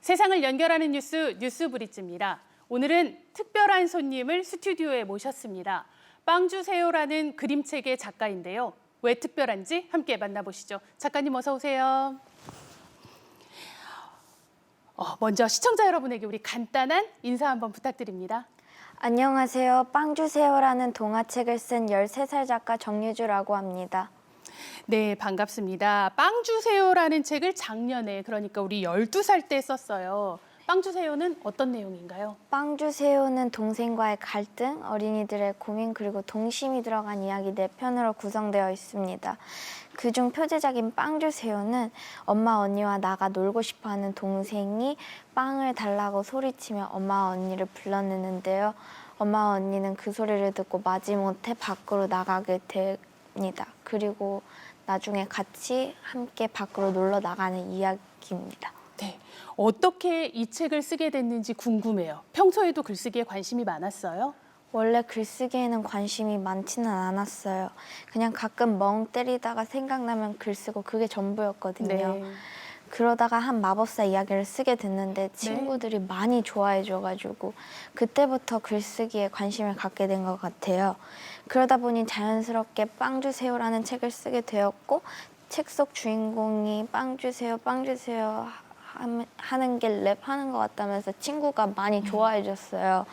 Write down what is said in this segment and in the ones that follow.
세상을 연결하는 뉴스 뉴스 브리츠입니다. 오늘은 특별한 손님을 스튜디오에 모셨습니다. 빵 주세요라는 그림책의 작가인데요. 왜 특별한지 함께 만나보시죠. 작가님 어서 오세요. 어, 먼저 시청자 여러분에게 우리 간단한 인사 한번 부탁드립니다. 안녕하세요. 빵 주세요라는 동화책을 쓴 13살 작가 정유주라고 합니다. 네, 반갑습니다. 빵 주세요라는 책을 작년에 그러니까 우리 12살 때 썼어요. 빵 주세요는 어떤 내용인가요? 빵 주세요는 동생과의 갈등, 어린이들의 고민 그리고 동심이 들어간 이야기 네 편으로 구성되어 있습니다. 그중 표제작인 빵 주세요는 엄마 언니와 나가 놀고 싶어하는 동생이 빵을 달라고 소리치며 엄마 언니를 불러내는데요. 엄마 언니는 그 소리를 듣고 마지못해 밖으로 나가게 됩니다. 그리고 나중에 같이 함께 밖으로 놀러 나가는 이야기입니다. 네. 어떻게 이 책을 쓰게 됐는지 궁금해요. 평소에도 글쓰기에 관심이 많았어요? 원래 글쓰기에는 관심이 많지는 않았어요. 그냥 가끔 멍 때리다가 생각나면 글 쓰고 그게 전부였거든요. 네. 그러다가 한 마법사 이야기를 쓰게 됐는데 친구들이 많이 좋아해 줘가지고 그때부터 글쓰기에 관심을 갖게 된 것 같아요. 그러다 보니 자연스럽게 빵 주세요라는 책을 쓰게 되었고 책 속 주인공이 빵 주세요, 빵 주세요 함- 하는 게 랩하는 것 같다면서 친구가 많이 좋아해 줬어요.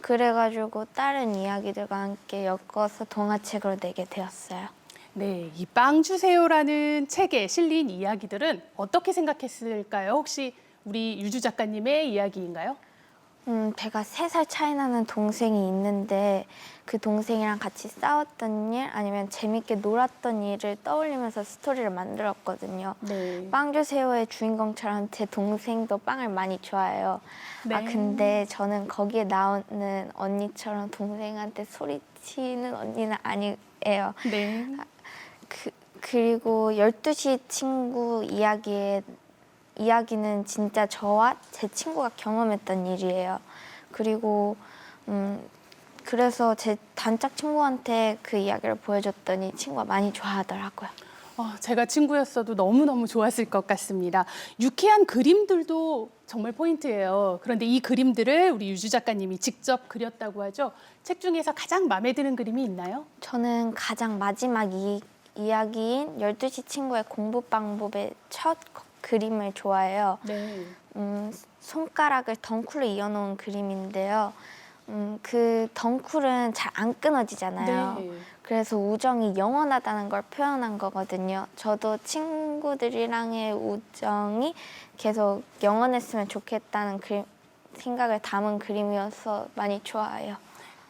그래가지고 다른 이야기들과 함께 엮어서 동화책으로 내게 되었어요. 네, 이 빵 주세요라는 책에 실린 이야기들은 어떻게 생각했을까요? 혹시 우리 유주 작가님의 이야기인가요? 음, 제가 세 살 차이 나는 동생이 있는데 그 동생이랑 같이 싸웠던 일 아니면 재밌게 놀았던 일을 떠올리면서 스토리를 만들었거든요. 네. 빵 주세요의 주인공처럼 제 동생도 빵을 많이 좋아해요. 아 네. 근데 저는 거기에 나오는 언니처럼 동생한테 소리치는 언니는 아니에요. 네. 그, 그리고 12시 친구 이야기에 이야기는 진짜 저와 제 친구가 경험했던 일이에요. 그리고 음 그래서 제 단짝 친구한테 그 이야기를 보여줬더니 친구가 많이 좋아하더라고요. 어, 제가 친구였어도 너무너무 좋았을 것 같습니다. 유쾌한 그림들도 정말 포인트예요. 그런데 이 그림들을 우리 유주 작가님이 직접 그렸다고 하죠. 책 중에서 가장 마음에 드는 그림이 있나요? 저는 가장 마지막 이, 이야기인 12시 친구의 공부 방법의 첫 거- 그림을 좋아해요. 네. 음, 손가락을 덩쿨로 이어놓은 그림인데요. 음, 그 덩쿨은 잘 안 끊어지잖아요. 네. 그래서 우정이 영원하다는 걸 표현한 거거든요. 저도 친구들이랑의 우정이 계속 영원했으면 좋겠다는 그 생각을 담은 그림이어서 많이 좋아해요.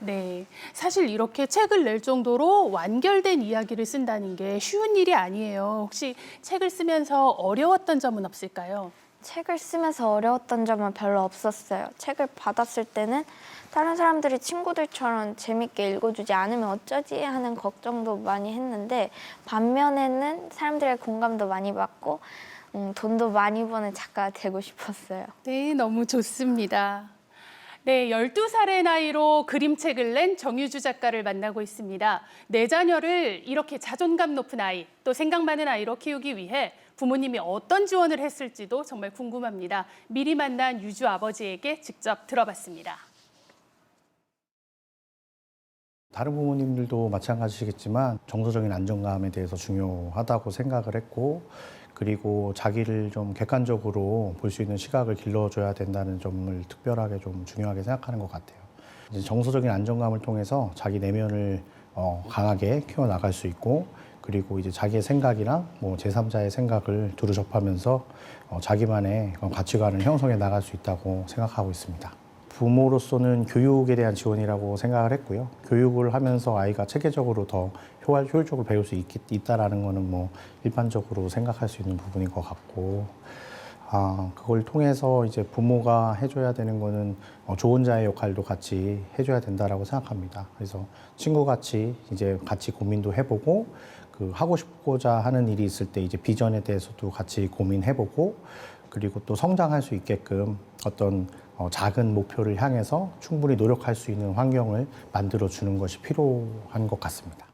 네. 사실 이렇게 책을 낼 정도로 완결된 이야기를 쓴다는 게 쉬운 일이 아니에요. 혹시 책을 쓰면서 어려웠던 점은 없을까요? 책을 쓰면서 어려웠던 점은 별로 없었어요. 책을 받았을 때는 다른 사람들이 친구들처럼 재밌게 읽어주지 않으면 어쩌지 하는 걱정도 많이 했는데 반면에는 사람들의 공감도 많이 받고 음, 돈도 많이 버는 작가가 되고 싶었어요. 네, 너무 좋습니다. 네, 12살의 나이로 그림책을 낸 정유주 작가를 만나고 있습니다. 내 자녀를 이렇게 자존감 높은 아이, 또 생각 많은 아이로 키우기 위해 부모님이 어떤 지원을 했을지도 정말 궁금합니다. 미리 만난 유주 아버지에게 직접 들어봤습니다. 다른 부모님들도 마찬가지시겠지만 정서적인 안정감에 대해서 중요하다고 생각을 했고 그리고 자기를 좀 객관적으로 볼 수 있는 시각을 길러줘야 된다는 점을 특별하게 좀 중요하게 생각하는 것 같아요. 정서적인 안정감을 통해서 자기 내면을 어, 강하게 키워나갈 수 있고 그리고 이제 자기의 생각이랑 뭐 제3자의 생각을 두루 접하면서 어, 자기만의 가치관을 형성해 나갈 수 있다고 생각하고 있습니다. 부모로서는 교육에 대한 지원이라고 생각을 했고요. 교육을 하면서 아이가 체계적으로 더 효율, 효율적으로 배울 수 있, 있다라는 거는 뭐 일반적으로 생각할 수 있는 부분인 것 같고, 아, 그걸 통해서 이제 부모가 해줘야 되는 거는 어, 좋은 자의 역할도 같이 해줘야 된다라고 생각합니다. 그래서 친구같이 이제 같이 고민도 해보고, 그 하고 싶고자 하는 일이 있을 때 이제 비전에 대해서도 같이 고민해보고, 그리고 또 성장할 수 있게끔 어떤 어, 작은 목표를 향해서 충분히 노력할 수 있는 환경을 만들어 주는 것이 필요한 것 같습니다.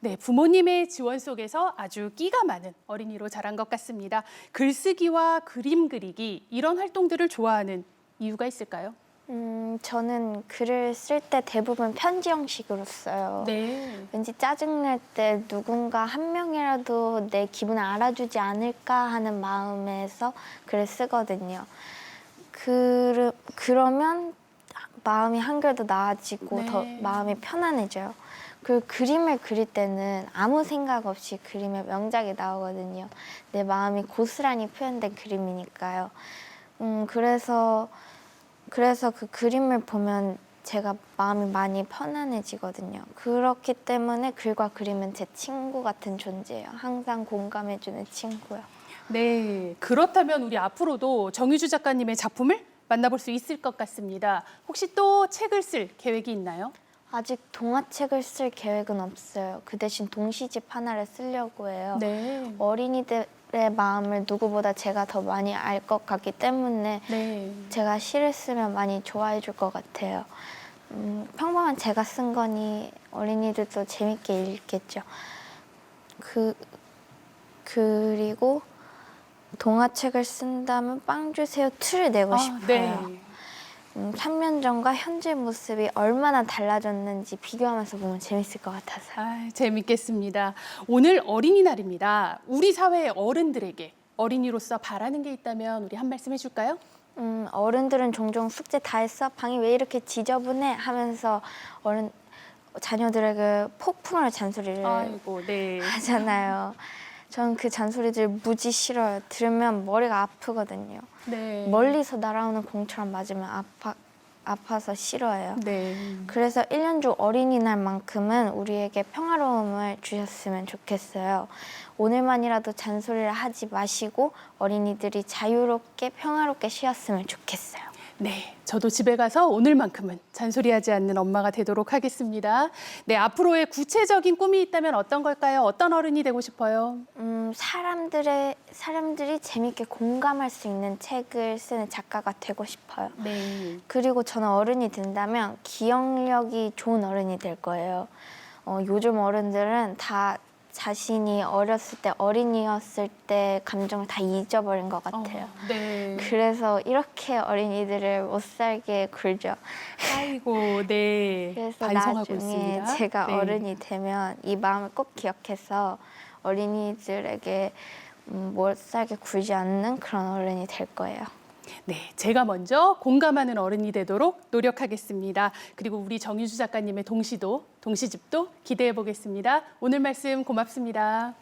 네, 부모님의 지원 속에서 아주 끼가 많은 어린이로 자란 것 같습니다. 글쓰기와 그림 그리기 이런 활동들을 좋아하는 이유가 있을까요? 음, 저는 글을 쓸 때 대부분 편지 형식으로 써요. 네. 왠지 짜증날 때 누군가 한 명이라도 내 기분을 알아주지 않을까 하는 마음에서 글을 쓰거든요. 그, 그러면 마음이 한결 더 나아지고 네. 더 마음이 편안해져요. 그 그림을 그릴 때는 아무 생각 없이 그림의 명작이 나오거든요. 내 마음이 고스란히 표현된 그림이니까요. 음, 그래서 그래서 그 그림을 보면 제가 마음이 많이 편안해지거든요. 그렇기 때문에 글과 그림은 제 친구 같은 존재예요. 항상 공감해주는 친구요. 네, 그렇다면 우리 앞으로도 정유주 작가님의 작품을 만나볼 수 있을 것 같습니다. 혹시 또 책을 쓸 계획이 있나요? 아직 동화책을 쓸 계획은 없어요. 그 대신 동시집 하나를 쓰려고 해요. 네. 어린이들의 마음을 누구보다 제가 더 많이 알 것 같기 때문에 네. 제가 시를 쓰면 많이 좋아해 줄 것 같아요. 음, 평범한 제가 쓴 거니 어린이들도 재밌게 읽겠죠. 그 그리고 동화책을 쓴다면 빵 주세요 2를 내고 아, 싶어요. 네. 음, 3년 전과 현재 모습이 얼마나 달라졌는지 비교하면서 보면 재밌을 것 같아서. 아, 재밌겠습니다. 오늘 어린이날입니다. 우리 사회의 어른들에게 어린이로서 바라는 게 있다면 우리 한 말씀 해줄까요? 음, 어른들은 종종 숙제 다 했어? 방이 왜 이렇게 지저분해? 하면서 어른 자녀들에게 폭풍을 잔소리를 아이고, 네. 하잖아요. 전그 잔소리들 무지 싫어요. 들으면 머리가 아프거든요. 네. 멀리서 날아오는 공처럼 맞으면 아파 아파서 싫어해요. 네. 그래서 1년 중 어린이날만큼은 우리에게 평화로움을 주셨으면 좋겠어요. 오늘만이라도 잔소리를 하지 마시고 어린이들이 자유롭게 평화롭게 쉬었으면 좋겠어요. 네, 저도 집에 가서 오늘만큼은 잔소리하지 않는 엄마가 되도록 하겠습니다. 네, 앞으로의 구체적인 꿈이 있다면 어떤 걸까요? 어떤 어른이 되고 싶어요? 음, 사람들의 사람들이 재밌게 공감할 수 있는 책을 쓰는 작가가 되고 싶어요. 네. 그리고 저는 어른이 된다면 기억력이 좋은 어른이 될 거예요. 어, 요즘 어른들은 다 자신이 어렸을 때 어린이였을 때 감정을 다 잊어버린 것 같아요. 어, 네. 그래서 이렇게 어린이들을 못 살게 굴죠. 아이고, 네. 그래서 나중에 있습니다. 제가 네. 어른이 되면 이 마음을 꼭 기억해서 어린이들에게 음, 못 살게 굴지 않는 그런 어른이 될 거예요. 네, 제가 먼저 공감하는 어른이 되도록 노력하겠습니다. 그리고 우리 정유주 작가님의 동시도, 동시집도 기대해 보겠습니다. 오늘 말씀 고맙습니다.